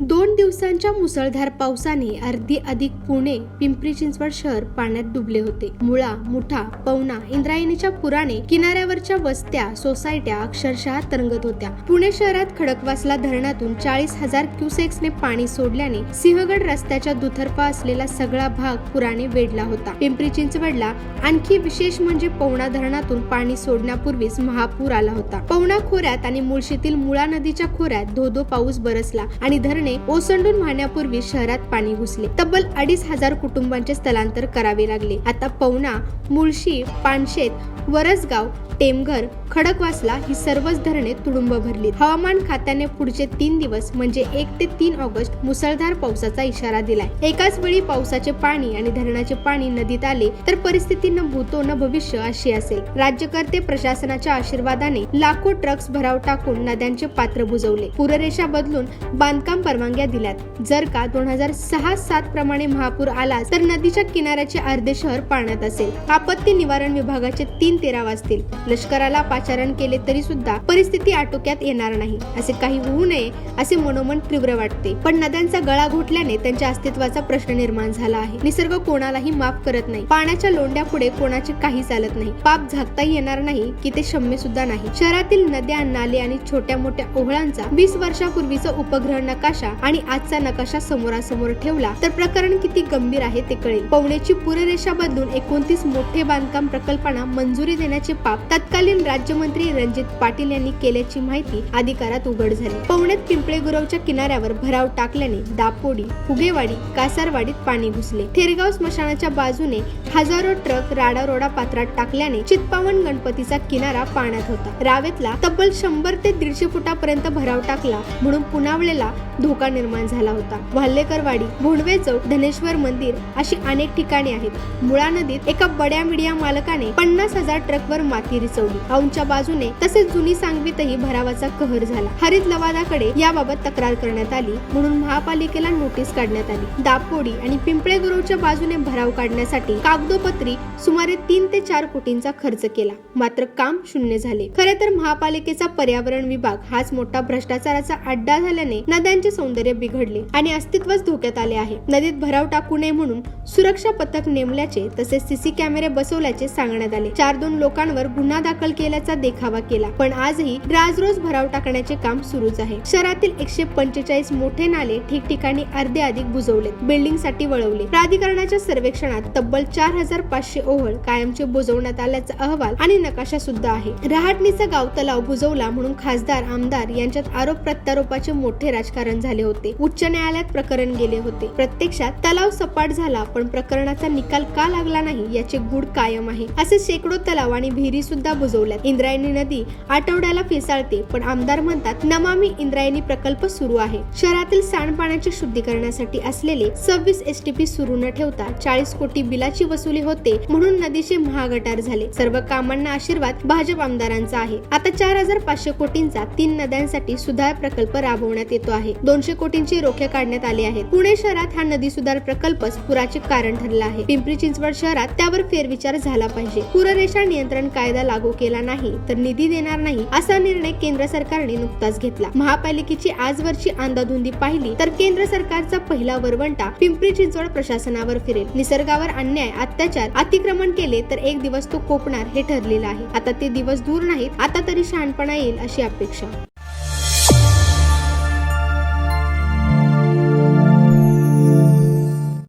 दोन दिवसांच्या मुसळधार पावसाने अर्धी अधिक पुणे पिंपरी चिंचवड शहर पाण्यात डुबले होते. मुळा मुठा पवना इंद्रायणीच्या पुराने किनाऱ्यावरच्या वस्त्या सोसायट्या अक्षरशः तरंगत होत्या. पुणे शहरात खडकवासला धरणातून चाळीस हजार क्युसेक्सने पाणी सोडल्याने सिंहगड रस्त्याच्या दुतर्फा असलेला सगळा भाग पुराने वेढला होता. पिंपरी चिंचवडला आणखी विशेष म्हणजे पवना धरणातून पाणी सोडण्यापूर्वीच महापूर आला होता. पवना खोऱ्यात आणि मुळशीतील मुळा नदीच्या खोऱ्यात धोधो पाऊस बरसला आणि धरण ओसंडून वाहण्यापूर्वी शहरात पाणी घुसले. तब्बल अडीच हजार कुटुंबांचे स्थलांतर करावे लागले. आता पवना मुळशी पानशेत वरसगाव टेमघर खडकवासला ही सर्वच धरणे तुडुंब भरली हवामान खात्याने पुढचे तीन दिवस म्हणजे एक ते तीन ऑगस्ट मुसळधार पावसाचा इशारा दिलाय. एकाच वेळी पावसाचे पाणी आणि धरणाचे पाणी नदीत आले तर परिस्थिती न भूतो न भविष्य अशी असेल. राज्यकर्ते प्रशासनाच्या आशीर्वादाने लाखो ट्रक्स भराव टाकून नद्यांचे पात्र बुजवले. पूररेषा बदलून बांधकाम परवानग्या दिल्यात. जर का दोन हजार सहा सात प्रमाणे महापूर आला तर नदीच्या किनाऱ्याचे अर्धे शहर पाण्यात असेल. आपत्ती निवारण विभागाचे तीन तेरा वाजतील. लष्कराला पाचारण केले तरी सुद्धा परिस्थिती आटोक्यात येणार नाही. असे काही होऊ नये असे मनोमन तीव्र वाटते. पण नद्यांचा गळा घोटल्याने त्यांच्या अस्तित्वाचा प्रश्न निर्माण झाला आहे. निसर्ग कोणालाही माफ करत नाही. पाण्याच्या लोंढ्या पुढे कोणाचे काही चालत नाही. पाप झाकताही येणार नाही की ते क्षम्य सुद्धा नाही. शहरातील नद्या नाले आणि छोट्या मोठ्या ओहळांचा वीस वर्षापूर्वीचा उपग्रह नकाशा आणि आजचा नकाशा समोरासमोर ठेवला तर प्रकरण किती गंभीर आहे ते कळेल. पवण्याची पूररेषा बदलून एकोणतीस मोठे बांधकाम प्रकल्पांना मंजुरी देण्याचे पाप तत्कालीन राज्यमंत्री रणजित पाटील यांनी केल्याची माहिती अधिकारात उघड झाली. पवण्यात पिंपळे गुरवच्या किनाऱ्यावर भराव टाकल्याने दापोडी फुगेवाडी कासारवाडीत पाणी घुसले. थेरगाव स्मशानाच्या बाजूने हजारो ट्रक राडारोडा पात्रात टाकल्याने चित्पावन गणपतीचा किनारा पाण्यात होता. रावेतला तब्बल शंभर ते दीडशे फुटापर्यंत भराव टाकला म्हणून पुनावळेला धोका निर्माण झाला होता. वाल्लेकरवाडी भोंडवे चौक धनेश्वर मंदिर अशी अनेक ठिकाणे आहेत. मुळा नदीत एका बड्या मीडिया मालकाने पन्नास हजार ट्रकवर माती रिचवली औंच्या बाजूने तसेच जुनी सांगवीतही भरावाचा कहर झाला. हरित लवादाकडे याबाबत तक्रार करण्यात आली म्हणून महापालिकेला नोटीस काढण्यात आली. दापोडी आणि पिंपळे गुरवच्या बाजूने भराव काढण्यासाठी कागदोपत्री सुमारे तीन ते चार कोटींचा खर्च केला. मात्र काम शून्य झाले. खरे तर महापालिकेचा पर्यावरण विभाग हाच मोठा भ्रष्टाचाराचा अड्डा झाल्याने नद्यांचे सौंदर्य बिघडले आणि अस्तित्वच धोक्यात आले आहे. नदीत भराव टाकू नये म्हणून सुरक्षा पथक नेमल्याचे तसेच सीसी कॅमेरे बसवल्याचे सांगण्यात आले. चार दोन लोकांवर गुन्हा दाखल केल्याचा देखावा केला. पण आजही राजरोज भराव टाकण्याचे काम सुरूच आहे. शहरातील एकशे पंचेचाळीस मोठे नाले ठिकठिकाणी अर्धे अधिक बुजवले बिल्डिंगसाठी वळवले. प्राधिकरणाच्या सर्वेक्षणात तब्बल चार हजार पाचशे ओहळ कायमचे बुजवण्यात आल्याचा अहवाल आणि नकाशा सुद्धा आहे. रहाटणीचा गाव तलाव बुजवला म्हणून खासदार आमदार यांच्यात आरोप प्रत्यारोपाचे मोठे राजकारण झाले होते. उच्च न्यायालयात प्रकरण गेले होते. प्रत्यक्षात तलाव सपाट झाला पण प्रकरणाचा निकाल का लागला नाही याचे गुड कायम आहे. असे शेकडो तलाव आणि विहिरी सुद्धा बुजवल्यात. इंद्रायणी नदी आठवड्याला फेसाळते पण आमदार म्हणतात नमामी इंद्रायणी प्रकल्प सुरू आहे. शहरातील सांडपाण्याच्या शुद्धीकरणासाठी असलेले सव्वीस एस टी पी सुरू न ठेवता चाळीस कोटी बिलाची वसुली होते म्हणून नदीचे महागटार झाले. सर्व कामांना आशीर्वाद भाजप आमदारांचा आहे. आता चार हजार पाचशे कोटींचा तीन नद्यांसाठी सुधार प्रकल्प राबवण्यात येतो आहे. दोनशे कोटींचे रोखे काढण्यात आले आहेत. पुणे शहरात हा नदी सुधार प्रकल्पच पुराचे कारण ठरला आहे. पिंपरी चिंचवड शहरात त्यावर फेरविचार झाला पाहिजे. पूररेषा नियंत्रण कायदा लागू केला नाही तर निधी देणार नाही असा निर्णय केंद्र सरकारने नुकताच घेतला. महापालिकेची आजवरची अंदाधुंदी पाहिली तर केंद्र सरकारचा पहिला वरवंटा पिंपरी चिंचवड प्रशासनावर फिरेल. निसर्गावर अन्याय अत्याचार अतिक्रमण केले तर एक दिवस तो कोपणार हे ठरलेलं आहे. आता ते दिवस दूर नाहीत आता तरी शहाणपणा येईल अशी अपेक्षा.